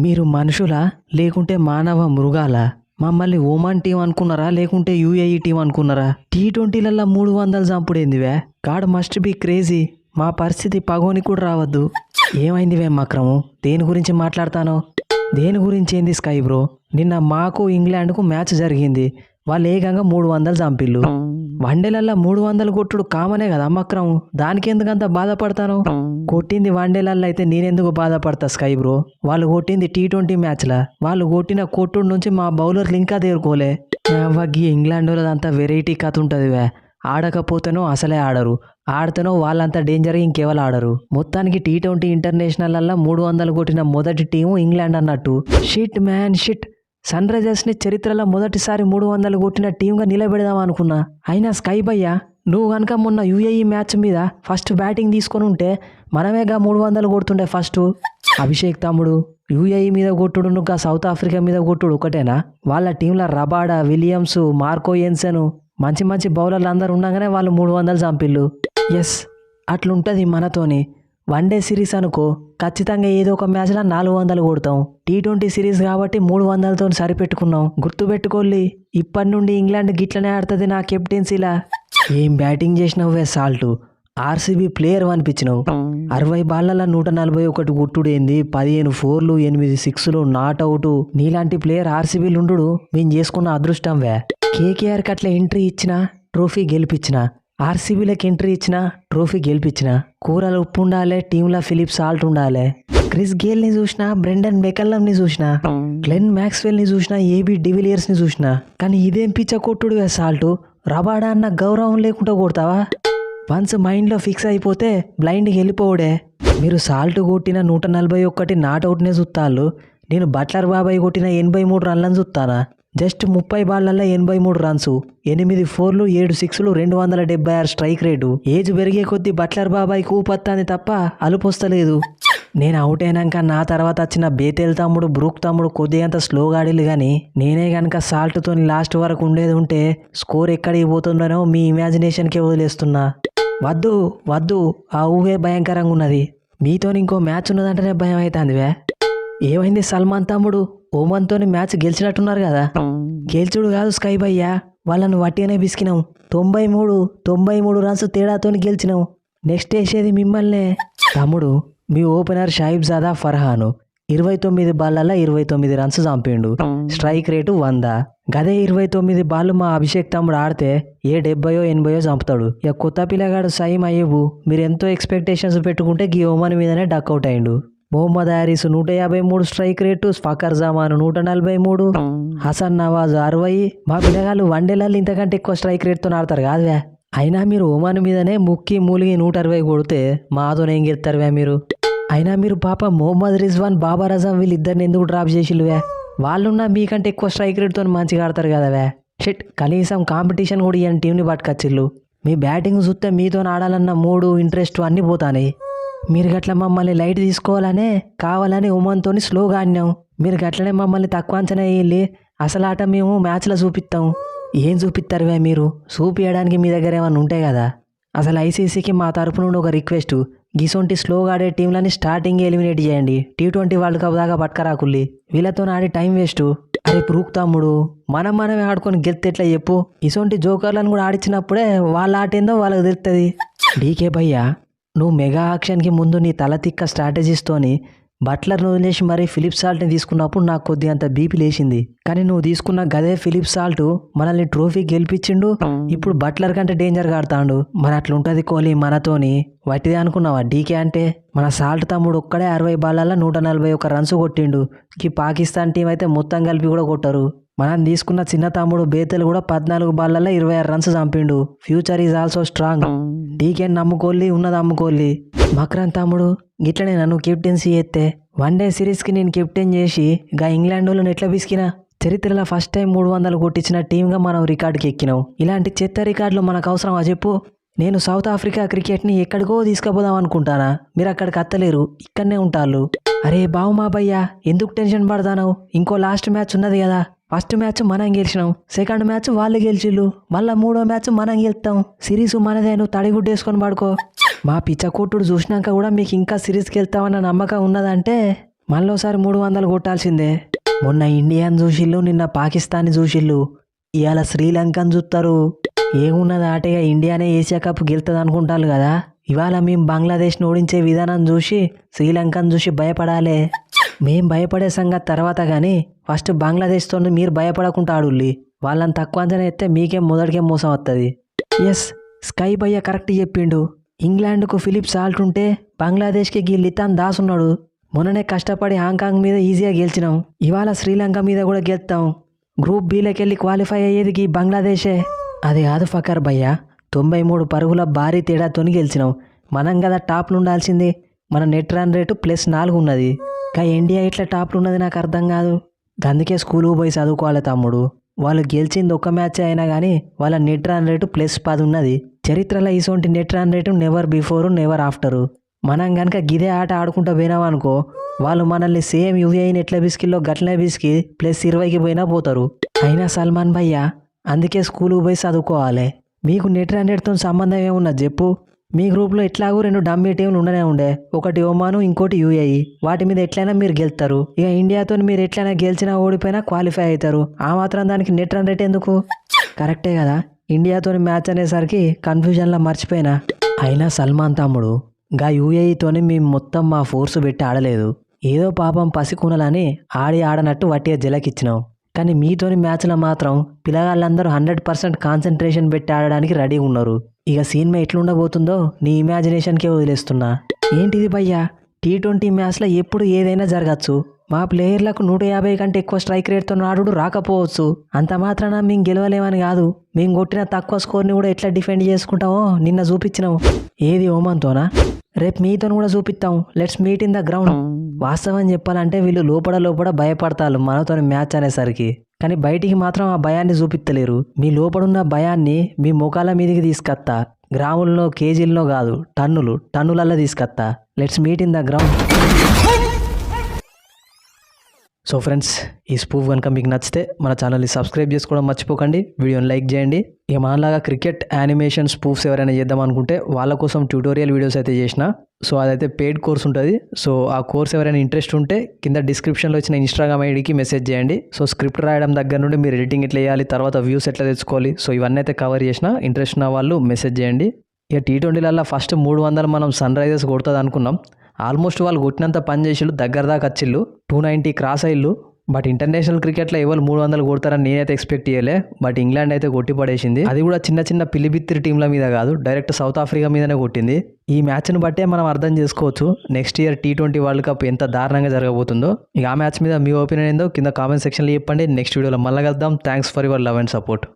మీరు మనుషులా? లేకుంటే మానవ మృగాలా? మమ్మల్ని ఓమాన్ టీం అనుకున్నారా? లేకుంటే యూఏఈ టీం అనుకున్నారా? టీ ట్వంటీలల్లో మూడు వందలు చంపుడేందివే? God must be crazy. మా పరిస్థితి పగోని కూడా రావద్దు. ఏమైందివే మక్రము? దేని గురించి మాట్లాడతాను? దేని గురించి ఏంది స్కై బ్రో? నిన్న మాకు ఇంగ్లాండ్కు మ్యాచ్ జరిగింది. వాళ్ళు ఏకంగా మూడు వందలు చంపిల్లు. వన్డేలల్లో మూడు వందలు కొట్టుడు కామనే కదా మక్రం దానికి ఎందుకంత బాధపడతాను కొట్టింది వన్డేలల్లో అయితే నేనెందుకు బాధపడతా స్కై బ్రో? వాళ్ళు కొట్టింది టీ ట్వంటీ మ్యాచ్లా. వాళ్ళు కొట్టిన కొట్టుడు నుంచి మా బౌలర్లు ఇంకా తేరుకోలే. అవ్వగి ఇంగ్లాండ్ వాళ్ళదంతా వెరైటీ కథ ఉంటుంది వే. ఆడకపోతేనో అసలే ఆడరు. ఆడితేనో వాళ్ళంతా డేంజర్ ఇంకెవరు ఆడరు. మొత్తానికి టీ ట్వంటీ ఇంటర్నేషనల్ మూడు వందలు కొట్టిన మొదటి టీము ఇంగ్లాండ్ అన్నట్టు. Shit man shit. సన్ రైజర్స్ని చరిత్రలో మొదటిసారి మూడు వందలు కొట్టిన టీంగా నిలబెడదాం అనుకున్నా. అయినా స్కై భయ్య నువ్వు కనుక మొన్న యూఏఈ మ్యాచ్ మీద ఫస్ట్ బ్యాటింగ్ తీసుకొని ఉంటే మనమేగా మూడు వందలు కొడుతుండే ఫస్ట్? అభిషేక్ తమ్ముడు యూఏఈ మీద కొట్టుడు నువ్వు సౌత్ ఆఫ్రికా మీద కొట్టుడు ఒకటేనా? వాళ్ళ టీంలో రబాడా విలియమ్స్ మార్కో ఎన్సెను మంచి మంచి బౌలర్లు అందరు ఉండగానే వాళ్ళు మూడు వందలు చంపిళ్ళు. ఎస్ అట్లుంటుంది మనతోని. వన్ డే సిరీస్ అనుకో. ఖచ్చితంగా ఏదో ఒక మ్యాచ్లో నాలుగు వందలు కొడతాం. టీ ట్వంటీ సిరీస్ కాబట్టి మూడు వందలతో సరిపెట్టుకున్నాం. గుర్తుపెట్టుకోల్లి. ఇప్పటి నుండి ఇంగ్లాండ్ గిట్లనే ఆడుతుంది నా కెప్టెన్సీలా. ఏం బ్యాటింగ్ చేసినవే సాల్ట్. RCB player అనిపించినావు. అరవై బాళ్ళలో నూట నలభై ఒకటి గుట్టుడేంది పదిహేను ఫోర్లు ఎనిమిది సిక్స్లు నాట్ అవుట్. నీలాంటి ప్లేయర్ ఆర్సీబీలు ఉండు మేము చేసుకున్న అదృష్టం వే కేకేఆర్కి అట్లా ఎంట్రీ ఇచ్చిన ట్రోఫీ గెలిపించిన ఆర్సీబీలకు ఎంట్రీ ఇచ్చిన ట్రోఫీ గెలిపించిన కూరలు ఉప్పు ఉండాలి టీంలో ఫిలిప్ సాల్ట్ ఉండాలి. క్రిస్ గేల్ని చూసిన బ్రెండన్ బెకల్లం ని చూసిన గ్లెన్ మ్యాక్స్వెల్ని చూసిన ఏబీ డివిలియర్స్ని చూసిన. కానీ ఇదేం పిచ్చ కొట్టుడు సాల్ట్? రబాడా అన్న గౌరవం లేకుండా కొడతావా? వన్స్ మైండ్లో ఫిక్స్ అయిపోతే బ్లైండ్కి వెళ్ళిపోవడే. మీరు సాల్ట్ కొట్టిన నూట నలభై ఒక్కటి నాట్ అవుట్నే చూస్తాళ్ళు నేను బట్లర్ బాబాయ్ కొట్టిన ఎనభై మూడు రన్లను చూస్తానా జస్ట్ ముప్పై బాళ్ళలో ఎనభై మూడు రన్స్ ఎనిమిది ఫోర్లు ఏడు సిక్స్లు రెండు వందల డెబ్బై ఆరు స్ట్రైక్ రేటు. ఏజ్ పెరిగే కొద్దీ బట్లర్ బాబాయ్ కూపత్తాని తప్ప అలుపొస్తలేదు నేను అవుట్ అయినాక నా తర్వాత వచ్చిన బేతేల్ తమ్ముడు బ్రూక్ తమ్ముడు కొద్దిగంత స్లోగా ఆడిల్లు కానీ నేనే కనుక సాల్ట్తో లాస్ట్ వరకు ఉండేది ఉంటే స్కోర్ ఎక్కడికి పోతుందనో మీ ఇమాజినేషన్కే వదిలేస్తున్నా. వద్దు వద్దు ఆ ఊహే భయంకరంగా ఉన్నది. మీతో ఇంకో మ్యాచ్ ఉన్నదంటేనే భయం అవుతుందివే ఏమైంది సల్మాన్ తమ్ముడు? ఓమన్తోని మ్యాచ్ గెలిచినట్టున్నారు కదా. గెలిచుడు కాదు స్కై భయ్య. వాళ్ళను వట్టిగానే బిసికినాం. తొంభై మూడు తొంభై మూడు రన్స్ తేడాతో గెలిచినాం. నెక్స్ట్ వేసేది మిమ్మల్నే. తమ్ముడు మీ ఓపెనర్ షాయిబ్ జాదా ఫర్హాను ఇరవై తొమ్మిది బాళ్ళల్లో ఇరవై తొమ్మిది రన్స్ చంపిండు. స్ట్రైక్ రేటు వంద. గదే ఇరవై తొమ్మిది బాళ్ళు మా అభిషేక్ తమ్ముడు ఆడితే ఏ డెబ్బయో ఎనభయో చంపుతాడు. ఇక కొత్త పిల్లగాడు సైమ్ అయ్యేబు మీరు ఎంతో ఎక్స్పెక్టేషన్స్ పెట్టుకుంటే గీ ఓమన్ మీదనే డక్అవుట్ అయిండు. మొహమ్మద్ హారిస్ నూట యాభై మూడు స్ట్రైక్ రేటు ఫకర్ జమాన్ నూట నలభై మూడు హసన్ నవాజ్ అరవై. మా పిల్లగాళ్ళు వన్డేలలో ఇంతకంటే ఎక్కువ స్ట్రైక్ రేట్తో ఆడతారు కాదువే అయినా మీరు ఒమాన్ మీదనే ముక్కి మూలిగి నూట అరవై కొడితే మాతోనే ఏం గెలుతారువే మీరు? అయినా మీరు పాప మొహమ్మద్ రిజ్వాన్ బాబా రజాం వీళ్ళిద్దరిని ఎందుకు డ్రాప్ చేసిల్లువే వాళ్ళున్నా మీకంటే ఎక్కువ స్ట్రైక్ రేట్తో మంచిగా ఆడతారు కదవే షిట్ కనీసం కాంపిటీషన్ కూడా ఇవ్వని టీంని పట్టుకొచ్చిల్లు మీ బ్యాటింగ్ చూస్తే మీతో ఆడాలన్న మూడు ఇంట్రెస్ట్ అన్నీ పోతాయి మీరు గట్ల మమ్మల్ని లైట్ తీసుకోవాలనే కావాలని ఉమాన్తో స్లోగా ఆడినాం మీరు గట్లనే మమ్మల్ని తక్కువ అంచనా వేయాలి. అసలు ఆట మేము మ్యాచ్లో చూపిస్తాం ఏం చూపిస్తారువే మీరు? చూపించడానికి మీ దగ్గర ఏమైనా ఉంటాయి కదా? అసలు ఐసీసీకి మా తరపు నుండి ఒక రిక్వెస్ట్. గిసొంటి స్లోగా ఆడే టీంలని స్టార్టింగ్ ఎలిమినేట్ చేయండి. టీ ట్వంటీ వరల్డ్ కప్ దాకా పట్టుకరాకుల్లి. వీళ్ళతో ఆడి టైం వేస్ట్. అరే ప్రూక్ తమ్ముడు మనం మనమే ఆడుకొని గెలితే ఎట్లా చెప్పు? ఇసొంటి జోకర్లను కూడా ఆడిచ్చినప్పుడే వాళ్ళ ఆట ఏందో వాళ్ళకి తెలుస్తుంది డీకే భయ్యా. నువ్వు మెగా ఆక్షన్కి ముందు నీ తల తిక్క స్ట్రాటజీస్తోని బట్లర్ను వదిలేసి మరీ ఫిలిప్ సాల్ట్ని తీసుకున్నప్పుడు నాకు కొద్ది అంత బీపీ లేచింది. కానీ నువ్వు తీసుకున్న గదే ఫిలిప్ సాల్ట్ మనల్ని ట్రోఫీ గెలిపించిండు ఇప్పుడు బట్లర్ కంటే డేంజర్ ఆడతాడు మరి అట్లుంటుంది కోహ్లీ మనతోని. వట్టిదే అనుకున్నావా? డీకే అంటే మన సాల్ట్ తమ్ముడు ఒక్కడే అరవై బాళ్ళల్లో నూట నలభై ఒక రన్స్ కొట్టిండు. ఈ పాకిస్తాన్ టీం అయితే మొత్తం కలిపి కూడా కొట్టరు. మనం తీసుకున్న చిన్న తమ్ముడు బేతలు కూడా పద్నాలుగు బాళ్ళల్లో ఇరవై ఆరు రన్స్ చంపిండు. ఫ్యూచర్ ఈజ్ ఆల్సో స్ట్రాంగ్ డీకెన్ నమ్ముకోలి ఉన్నది అమ్ముకోలి మక్రాన్ తమ్ముడు గిట్లనే నన్ను కెప్టెన్సీ ఎత్తే వన్ డే సిరీస్కి నేను కెప్టెన్ చేసి గా ఇంగ్లాండ్ వాళ్ళని ఎట్లా పిసికినా? చరిత్రలో ఫస్ట్ టైం మూడు వందలు కొట్టించిన టీంగా మనం రికార్డుకి ఎక్కినాం. ఇలాంటి చెత్త రికార్డులు మనకు అవసరమా చెప్పు? నేను సౌత్ ఆఫ్రికా క్రికెట్ని ఎక్కడికో తీసుకుపోదాం అనుకుంటానా? మీరు అక్కడికి అత్తలేరు ఇక్కడనే ఉంటారు అరే బావు మా భయ్యా ఎందుకు టెన్షన్ పడతాను ఇంకో లాస్ట్ మ్యాచ్ ఉన్నది కదా. ఫస్ట్ మ్యాచ్ మనం గెలిచినాం. సెకండ్ మ్యాచ్ వాళ్ళు గెలిచిళ్ళు. మళ్ళీ మూడో మ్యాచ్ మనం గెలుస్తాం. సిరీస్ మనదే నువ్వు తడిగుడ్డేసుకొని పడుకో. మా పిచ్చ చూసినాక కూడా మీకు ఇంకా సిరీస్కి వెళ్తామన్న నమ్మకం ఉన్నదంటే మళ్ళోసారి మూడు వందలు కొట్టాల్సిందే. మొన్న ఇండియాని చూసిళ్ళు నిన్న పాకిస్తాన్ చూసిళ్ళు. ఇవాళ శ్రీలంకను చూస్తారు ఏమున్నది ఆటగా ఇండియానే ఏషియా కప్ గెలుతుంది అనుకుంటారు కదా. ఇవాళ మేము బంగ్లాదేశ్ని ఓడించే విధానం చూసి శ్రీలంకను చూసి భయపడాలి. మేం భయపడే సంగతి తర్వాత కానీ ఫస్ట్ బంగ్లాదేశ్తో మీరు భయపడకుండా ఆడుల్లి వాళ్ళని తక్కువ అంచనా ఎత్తే మీకేం మొదటికే మోసం వస్తుంది ఎస్ స్కై భయ్య కరెక్ట్ చెప్పిండు. ఇంగ్లాండ్కు ఫిలిప్ సాల్ట్ ఉంటే బంగ్లాదేశ్కి గీ లితాన్ దాస్ ఉన్నాడు. మొన్ననే కష్టపడి హాంకాంగ్ మీద ఈజీగా గెలిచినాం. ఇవాళ శ్రీలంక మీద కూడా గెలుస్తాం గ్రూప్ బీలోకెళ్ళి క్వాలిఫై అయ్యేది గీ బంగ్లాదేశే. అది కాదు ఫకర్ భయ్య. తొంభై మూడు పరుగుల భారీ తేడాతోని గెలిచినాం. మనం కదా టాప్లు ఉండాల్సింది మన నెట్ రన్ రేటు ప్లస్ నాలుగు ఉన్నది కా ఇండియా ఇట్లా టాప్లు ఉన్నది నాకు అర్థం కాదు. అందుకే స్కూల్కి పోయి చదువుకోవాలి తమ్ముడు. వాళ్ళు గెలిచింది ఒక్క మ్యాచ్ అయినా కానీ వాళ్ళ నెట్ రన్ రేటు ప్లస్ పది ఉన్నది. చరిత్రలో ఇసొంటి net run rate never before never after. మనం కనుక గిదే ఆట ఆడుకుంటూ పోయినామనుకో వాళ్ళు మనల్ని సేమ్ యూఏఐ నెట్ల బిస్కిల్లో గట్లనే బిస్కి ప్లస్ ఇరవైకి పోయినా పోతారు. అయినా సల్మాన్ భయ్య అందుకే స్కూల్కి పోయి చదువుకోవాలి. మీకు నెట్ రన్నేట్తో సంబంధం ఏమున్నది చెప్పు. మీ గ్రూప్లో ఎట్లాగూ రెండు డమ్మీ టీంలు ఉండనే ఉండే. ఒకటి ఒమాను ఇంకోటి యూఏఈ. వాటి మీద ఎట్లయినా మీరు గెలుస్తారు ఇక ఇండియాతో మీరు ఎట్లయినా గెలిచినా ఓడిపోయినా క్వాలిఫై అవుతారు. ఆ మాత్రం దానికి నెట్ రన్ రేట్ ఎందుకు? కరెక్టే కదా. ఇండియాతో మ్యాచ్ అనేసరికి కన్ఫ్యూజన్లో మర్చిపోయినా. అయినా సల్మాన్ తమ్ముడు గా యూఏఈతోని మేము మొత్తం మా ఫోర్స్ పెట్టి ఆడలేదు. ఏదో పాపం పసికూనలని ఆడి ఆడనట్టు వట్టిగా జలకిచ్చినాం. కానీ మీతోని మ్యాచ్లో మాత్రం పిల్లగాళ్ళందరూ హండ్రెడ్ పర్సెంట్ కాన్సన్ట్రేషన్ పెట్టి ఆడడానికి రెడీ ఉన్నారు. ఇక సినిమా ఎట్లుండబోతుందో నీ ఇమాజినేషన్కే వదిలేస్తున్నా. ఏంటిది భయ్యా? టీ ట్వంటీ మ్యాచ్లో ఎప్పుడు ఏదైనా జరగచ్చు. మా ప్లేయర్లకు నూట యాభై కంటే ఎక్కువ స్ట్రైక్ రేట్తో ఆడుడు రాకపోవచ్చు. అంత మాత్రాన మేము గెలవలేమని కాదు. మేము కొట్టిన తక్కువ స్కోర్ని కూడా ఎట్లా డిఫెండ్ చేసుకుంటామో నిన్న చూపించినాము ఏది ఓమంతోనా? రేపు మీతో కూడా చూపిస్తాం let's meet in the ground వాస్తవం చెప్పాలంటే వీళ్ళు లోపల లోపల భయపడతారు మనతో మ్యాచ్ అనేసరికి. కానీ బయటికి మాత్రం ఆ భయాన్ని చూపిస్తలేరు మీ లోపడున్న భయాన్ని మీ ముఖాల మీదకి తీసుకొత్తా. గ్రాముల్లో కేజీల్లో కాదు టన్నులు టన్నులల్లో తీసుకొత్తా. Let's meet in the ground so friends ఈ స్పూఫ్ కనుక మీకు నచ్చితే మన ఛానల్ని సబ్స్క్రైబ్ చేసుకోవడం మర్చిపోకండి. వీడియోని లైక్ చేయండి. ఇక మనలాగా క్రికెట్ యానిమేషన్ స్పూఫ్స్ ఎవరైనా చేద్దాం అనుకుంటే వాళ్ళ కోసం ట్యూటోరియల్ వీడియోస్ అయితే చేసిన. సో అదైతే పెయిడ్ కోర్స్ ఉంటుంది. సో ఆ కోర్స్ ఎవరైనా ఇంట్రెస్ట్ ఉంటే కింద డిస్క్రిప్షన్లో వచ్చిన ఇన్స్టాగ్రామ్ ఐడికి మెసేజ్ చేయండి. సో స్క్రిప్ట్ రాయడం దగ్గర నుండి మీరు ఎడిటింగ్ ఎట్లా వేయాలి తర్వాత వ్యూస్ ఎట్లా తెచ్చుకోవాలి సో ఇవన్నీ అయితే కవర్ చేసిన. ఇంట్రెస్ట్ ఉన్న వాళ్ళు మెసేజ్ చేయండి. ఇక టీ ట్వంటీలలో ఫస్ట్ మూడు వందలు మనం సన్ రైజర్స్ కొడుతుంది అనుకున్నాం ఆల్మోస్ట్ వాళ్ళు కొట్టినంత పని చేసిళ్ళు దగ్గర దాకా వచ్చిళ్ళు టూ నైంటీ క్రాస్ అయ్యిళ్ళు బట్ ఇంటర్నేషనల్ క్రికెట్లో ఎవరు మూడు వందలు కొడతారని నేనైతే ఎక్స్పెక్ట్ చేయలే. బట్ ఇంగ్లాండ్ అయితే కొట్టి పడేసింది. అది కూడా చిన్న చిన్న పిలిబిత్తిరి టీంల మీద కాదు డైరెక్ట్ సౌత్ ఆఫ్రికా మీదనే కొట్టింది. ఈ మ్యాచ్ను బట్టే మనం అర్థం చేసుకోవచ్చు next year T twenty world cup ఎంత దారుణంగా జరగబోతుందో. ఇక ఆ మ్యాచ్ మీద మీ ఒపీనియన్ ఏందో కింద కామెంట్ సెక్షన్లో చెప్పండి. నెక్స్ట్ వీడియోలో మళ్ళీ కలుద్దాం. Thanks for your love and support.